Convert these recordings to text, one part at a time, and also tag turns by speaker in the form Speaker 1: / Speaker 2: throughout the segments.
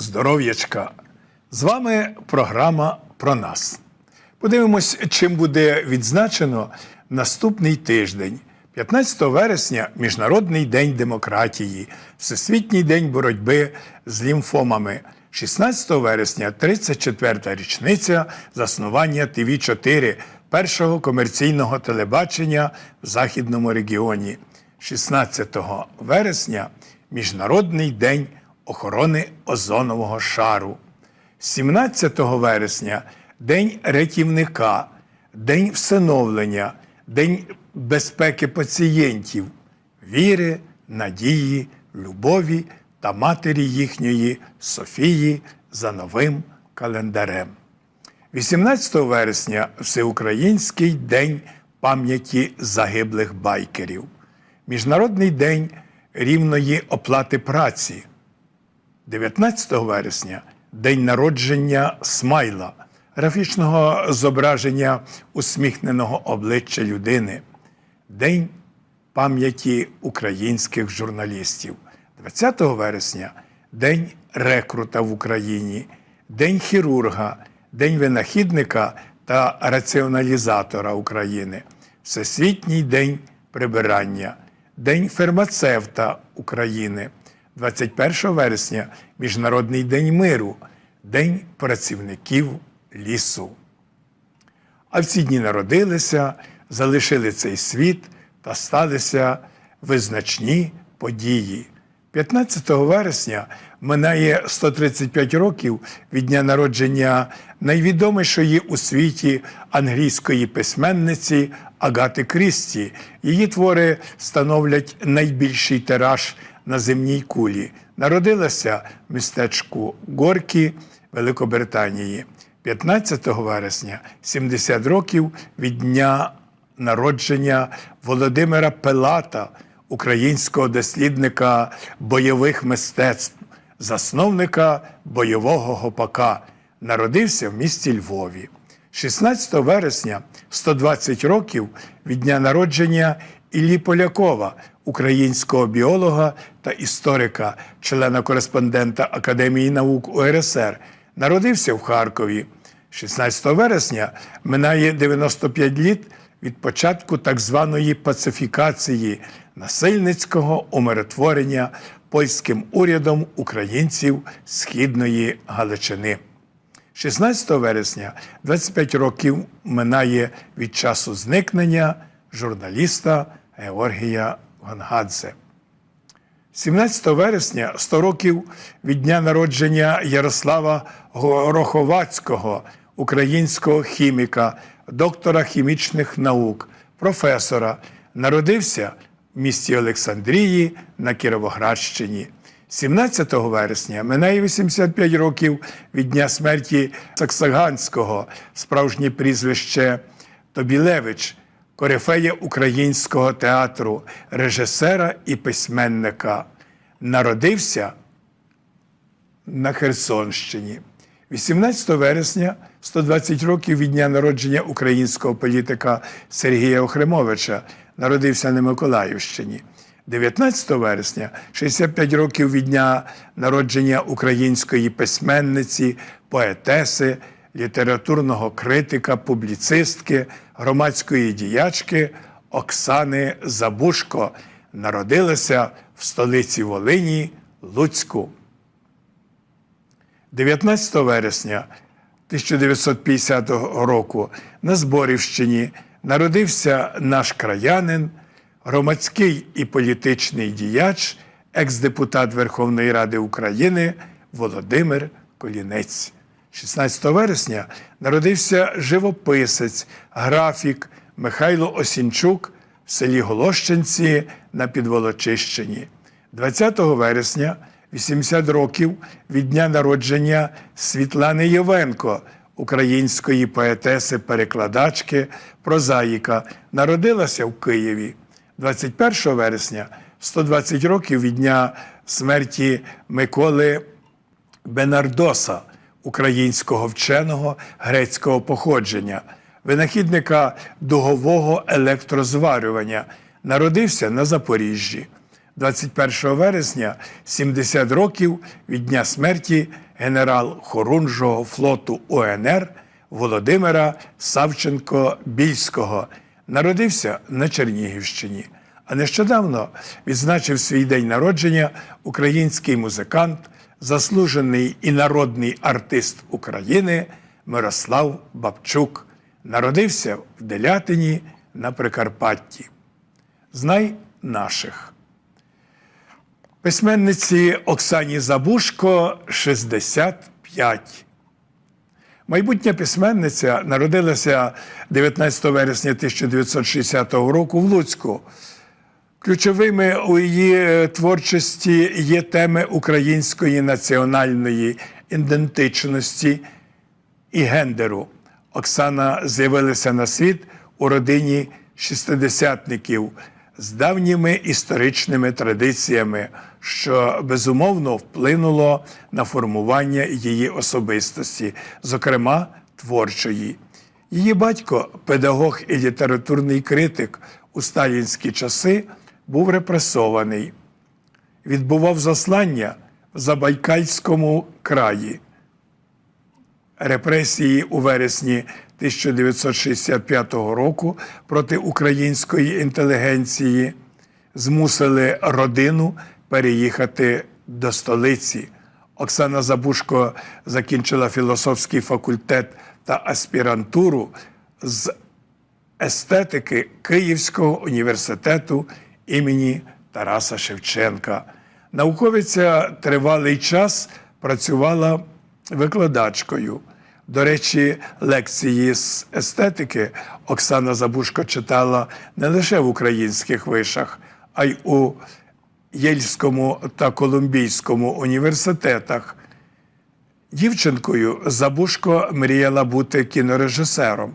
Speaker 1: Здоров'ячка! З вами програма про нас. Подивимось, чим буде відзначено наступний тиждень. 15 вересня Міжнародний день демократії, Всесвітній день боротьби з лімфомами. 16 вересня 34-та річниця заснування ТВ 4 першого комерційного телебачення в західному регіоні. 16 вересня Міжнародний день охорони озонового шару. 17 вересня День рятівника, День всиновлення, День безпеки пацієнтів, віри, надії, любові та матері їхньої Софії за новим календарем. 18 вересня Всеукраїнський день пам'яті загиблих байкерів, Міжнародний день рівної оплати праці. 19 вересня день народження Смайла, графічного зображення усміхненого обличчя людини, День пам'яті українських журналістів. 20 вересня День рекрута в Україні, День хірурга, День винахідника та раціоналізатора України, Всесвітній день прибирання, День фармацевта України. 21 вересня Міжнародний день миру, День працівників лісу. А в ці дні народилися, залишили цей світ та сталися визначні події. 15 вересня минає 135 років від дня народження найвідомішої у світі англійської письменниці Агати Крісті. Її твори становлять найбільший тираж на земній кулі. Народилася в містечку Горкі Великобританії 15 вересня, 70 років від дня народження Володимира Пелата, українського дослідника бойових мистецтв, засновника бойового гопака. Народився в місті Львові. 16 вересня 120 років від дня народження Іллі Полякова, українського біолога та історика, члена кореспондента Академії наук УРСР, народився в Харкові. 16 вересня минає 95 літ від початку так званої пацифікації насильницького умиротворення польським урядом українців Східної Галичини. 16 вересня 25 років минає від часу зникнення журналіста Георгія Гонгадзе. 17 вересня 100 років від дня народження Ярослава Гороховацького, українського хіміка, доктора хімічних наук, професора, народився в місті Олександрії на Кіровоградщині. 17 вересня минає 85 років від дня смерті Саксаганського, справжнє прізвище Тобілевич, корифея українського театру, режисера і письменника. Народився на Херсонщині. 18 вересня 120 років від дня народження українського політика Сергія Охремовича народився на Миколаївщині. 19 вересня 65 років від дня народження української письменниці, поетеси, літературного критика, публіцистки, громадської діячки Оксани Забушко народилася в столиці Волині Луцьку. 19 вересня 1950 року на Зборівщині народився наш краянин, громадський і політичний діяч, екс-депутат Верховної Ради України Володимир Колінець. 16 вересня народився живописець, графік Михайло Осінчук в селі Голощенці на Підволочищині. 20 вересня 80 років від дня народження Світлани Євенко, української поетеси-перекладачки, прозаїка, народилася в Києві. 21 вересня 120 років від дня смерті Миколи Бенардоса, українського вченого грецького походження, винахідника дугового електрозварювання, народився на Запоріжжі. 21 вересня 70 років від дня смерті генерал Хорунжого флоту УНР Володимира Савченко-Більського. Народився на Чернігівщині. А нещодавно відзначив свій день народження український музикант, заслужений і народний артист України Мирослав Бабчук. Народився в Делятині на Прикарпатті. Знай наших. Письменниці Оксані Забушко 65. Майбутня письменниця народилася 19 вересня 1960 року в Луцьку. Ключовими у її е, творчості є теми української національної ідентичності і гендеру. Оксана з'явилася на світ у родині шістидесятників з давніми історичними традиціями, що безумовно вплинуло на формування її особистості, зокрема творчої. Її батько, педагог і літературний критик у сталінські часи, був репресований, відбував заслання в Забайкальському краї. Репресії у вересні 1965 року проти української інтелігенції змусили родину переїхати до столиці. Оксана Забушко закінчила філософський факультет та аспірантуру з естетики Київського університету імені Тараса Шевченка. Науковиця тривалий час працювала викладачкою. До речі, лекції з естетики Оксана Забушко читала не лише в українських вишах, а й у Єльському та Колумбійському університетах. Дівчинкою Забушко мріяла бути кінорежисером.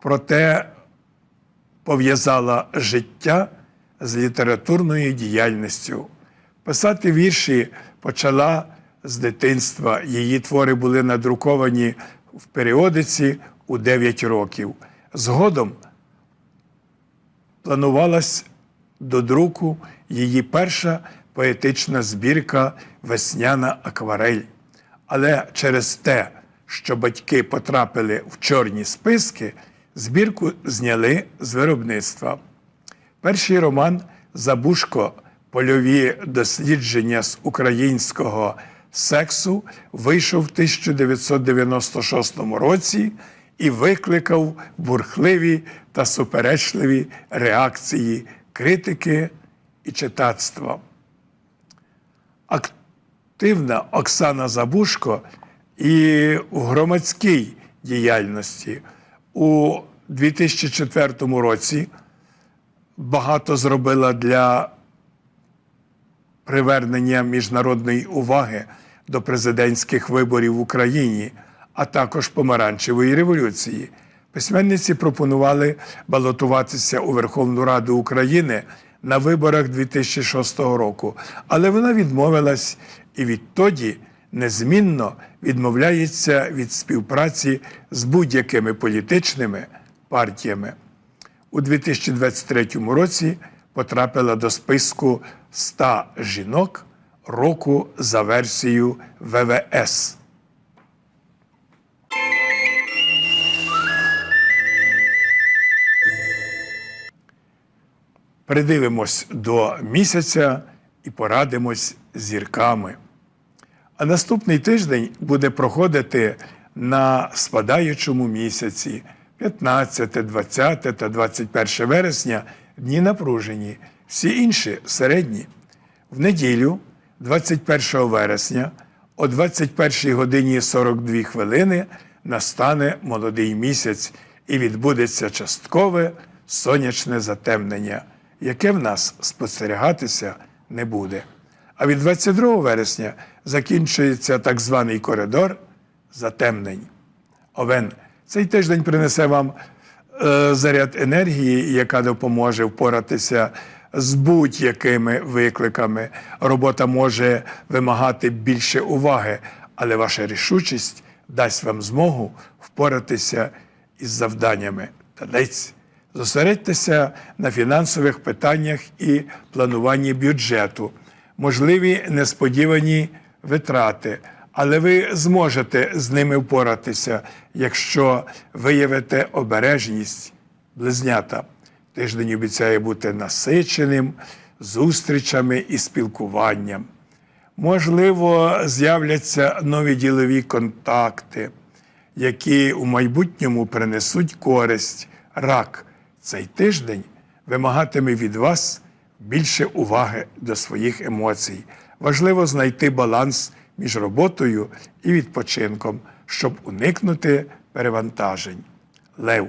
Speaker 1: Проте пов'язала життя з літературною діяльністю. Писати вірші почала з дитинства. Її твори були надруковані в періодиці у 9 років. Згодом планувалась до друку її перша поетична збірка Весняна акварель. Але через те, що батьки потрапили в чорні списки, збірку зняли з виробництва. Перший роман Забушко Польові дослідження з українського сексу вийшов в 1996 році і викликав бурхливі та суперечливі реакції критики і читацтва. Активна Оксана Забушко і у громадській діяльності у 2004 році багато зробила для привернення міжнародної уваги до президентських виборів в Україні, а також помаранчевої революції. Письменниці пропонували балотуватися у Верховну Раду України на виборах 2006 року, але вона відмовилась і відтоді незмінно відмовляється від співпраці з будь-якими політичними партіями. У 2023 році потрапила до списку 100 жінок року за версією ВВС. Придивимось до місяця і порадимось зірками. А наступний тиждень буде проходити на спадаючому місяці 15, 20 та 21 вересня дні напружені, всі інші середні. В неділю, 21 вересня, о 21 годині 42 хвилини настане молодий місяць і відбудеться часткове сонячне затемнення, яке в нас спостерігатися не буде. А від 22 вересня закінчується так званий коридор затемнень. Овен, цей тиждень принесе вам е, заряд енергії, яка допоможе впоратися з будь-якими викликами. Робота може вимагати більше уваги, але ваша рішучість дасть вам змогу впоратися із завданнями. Талець Зосередьтеся на фінансових питаннях і плануванні бюджету, можливі несподівані витрати, але ви зможете з ними впоратися, якщо виявите обережність близнята. Тиждень обіцяє бути насиченим зустрічами і спілкуванням. Можливо, з'являться нові ділові контакти, які у майбутньому принесуть користь. Рак цей тиждень вимагатиме від вас більше уваги до своїх емоцій. Важливо знайти баланс між роботою і відпочинком, щоб уникнути перевантажень. Лев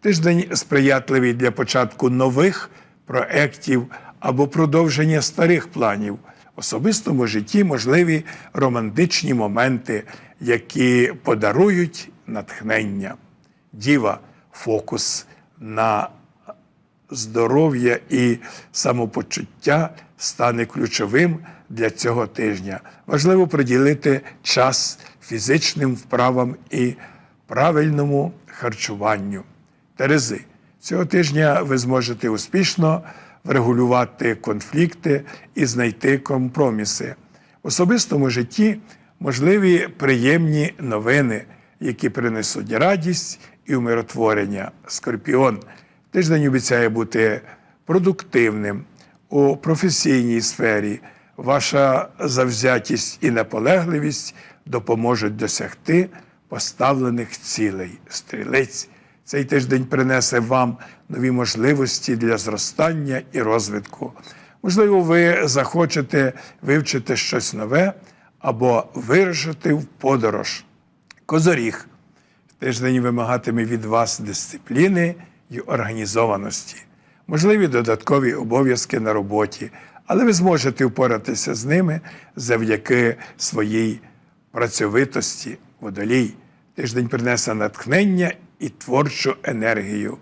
Speaker 1: тиждень сприятливий для початку нових проєктів або продовження старих планів. В особистому житті можливі романтичні моменти, які подарують натхнення. Діва фокус на здоров'я і самопочуття стане ключовим для цього тижня. Важливо приділити час фізичним вправам і правильному харчуванню. Терези, цього тижня ви зможете успішно врегулювати конфлікти і знайти компроміси. В особистому житті можливі приємні новини, які принесуть радість і умиротворення. Скорпіон тиждень обіцяє бути продуктивним у професійній сфері. Ваша завзятість і наполегливість допоможуть досягти поставлених цілей. Стрілець цей тиждень принесе вам нові можливості для зростання і розвитку. Можливо, ви захочете вивчити щось нове або вирушити в подорож. Козоріг тиждень вимагатиме від вас дисципліни і організованості, можливі додаткові обов'язки на роботі, але ви зможете впоратися з ними завдяки своїй працьовитості, водолій. Тиждень принесе натхнення і творчу енергію.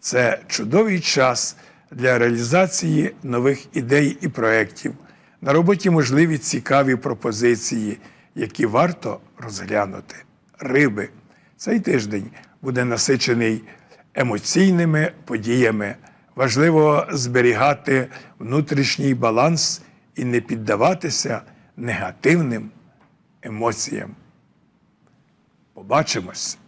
Speaker 1: Це чудовий час для реалізації нових ідей і проєктів. На роботі можливі цікаві пропозиції, які варто розглянути. Риби. Цей тиждень буде насичений емоційними подіями. Важливо зберігати внутрішній баланс і не піддаватися негативним емоціям. Побачимось!